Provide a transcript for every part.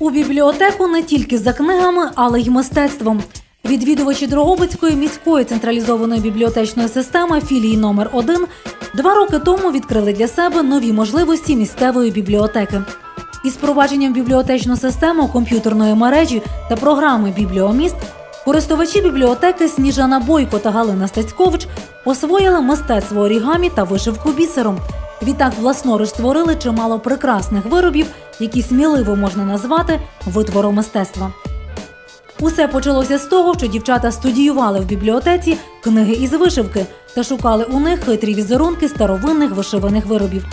У бібліотеку не тільки за книгами, але й мистецтвом. Відвідувачі Дрогобицької міської централізованої бібліотечної системи філії номер 1 два роки тому відкрили для себе нові можливості місцевої бібліотеки. Із впровадженням в бібліотечну систему комп'ютерної мережі та програми Бібліоміст користувачі бібліотеки Сніжана Бойко та Галина Стецькович освоїли мистецтво орігамі та вишивку бісером. Відтак власноруч створили чимало прекрасних виробів, які сміливо можна назвати витвором мистецтва. Усе почалося з того, що дівчата студіювали в бібліотеці книги із вишивки та шукали у них хитрі візерунки старовинних вишиваних виробів.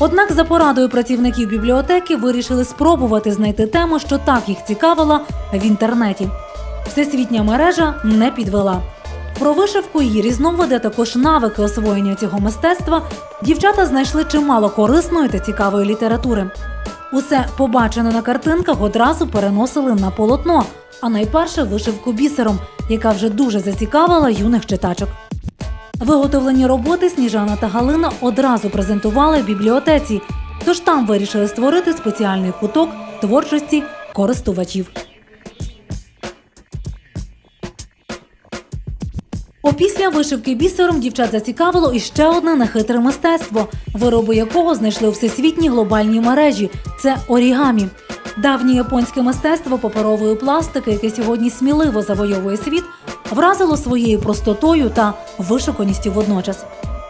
Однак, за порадою працівників бібліотеки вирішили спробувати знайти тему, що так їх цікавила в інтернеті. Всесвітня мережа не підвела. Про вишивку її різновиди, також навики освоєння цього мистецтва дівчата знайшли чимало корисної та цікавої літератури. Усе побачене на картинках одразу переносили на полотно, а найперше вишивку бісером, яка вже дуже зацікавила юних читачок. Виготовлені роботи Сніжана та Галина одразу презентували в бібліотеці, тож там вирішили створити спеціальний куток творчості користувачів. Опісля вишивки бісером дівчат зацікавило іще одне нехитре мистецтво, вироби якого знайшли у всесвітній глобальній мережі. Це орігамі. Давнє японське мистецтво паперової пластики, яке сьогодні сміливо завойовує світ, вразило своєю простотою та вишуканістю водночас.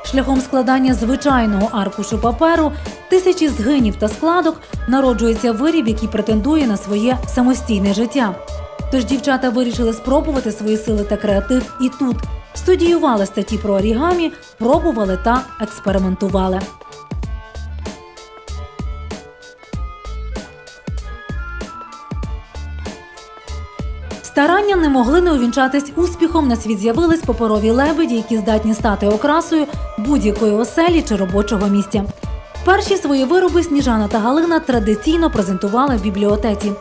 Шляхом складання звичайного аркушу паперу, тисячі згинів та складок народжується виріб, який претендує на своє самостійне життя. Тож дівчата вирішили спробувати свої сили та креатив і тут. Студіювали статті про орігамі, пробували та експериментували. Старання не могли не увінчатись успіхом. На світ з'явились паперові лебеді, які здатні стати окрасою будь-якої оселі чи робочого місця. Перші свої вироби Сніжана та Галина традиційно презентували в бібліотеці.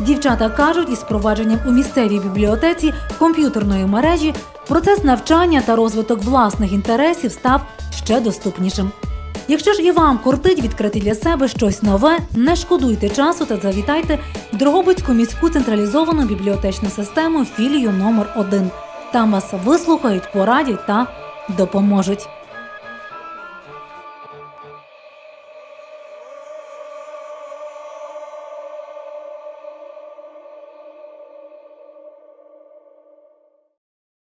Дівчата кажуть, із впровадженням у місцевій бібліотеці комп'ютерної мережі процес навчання та розвиток власних інтересів став ще доступнішим. Якщо ж і вам кортить відкрити для себе щось нове, не шкодуйте часу та завітайте в Дрогобицьку міську централізовану бібліотечну систему філію номер 1 Там вас вислухають, порадять та допоможуть.